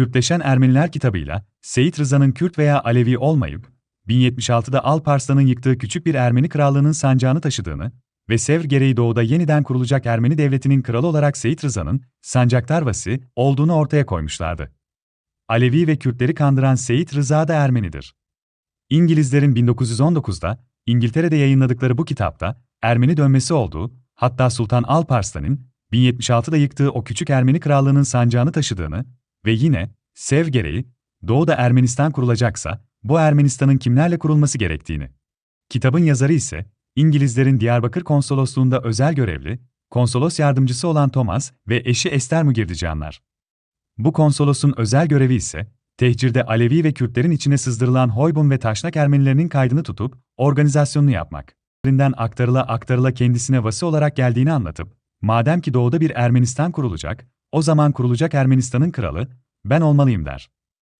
Kürtleşen Ermeniler kitabıyla, Seyit Rıza'nın Kürt veya Alevi olmayıp, 1076'da Alparslan'ın yıktığı küçük bir Ermeni krallığının sancağını taşıdığını ve Sevr gereği doğuda yeniden kurulacak Ermeni devletinin kralı olarak Seyit Rıza'nın sancaktarvası olduğunu ortaya koymuşlardı. Alevi ve Kürtleri kandıran Seyit Rıza da Ermenidir. İngilizlerin 1919'da İngiltere'de yayınladıkları bu kitapta Ermeni dönmesi olduğu, hatta Sultan Alparslan'ın 1076'da yıktığı o küçük Ermeni krallığının sancağını taşıdığını ve yine sev gereği doğuda Ermenistan kurulacaksa bu Ermenistan'ın kimlerle kurulması gerektiğini. Kitabın yazarı ise İngilizlerin Diyarbakır Konsolosluğunda özel görevli, konsolos yardımcısı olan Thomas ve eşi Ester Mugirdicanlar. Bu konsolosun özel görevi ise, tehcirde Alevi ve Kürtlerin içine sızdırılan Hoybun ve Taşnak Ermenilerinin kaydını tutup, organizasyonunu yapmak. Rinden aktarıla aktarıla kendisine vası olarak geldiğini anlatıp, madem ki doğuda bir Ermenistan kurulacak, o zaman kurulacak Ermenistan'ın kralı, ben olmalıyım der.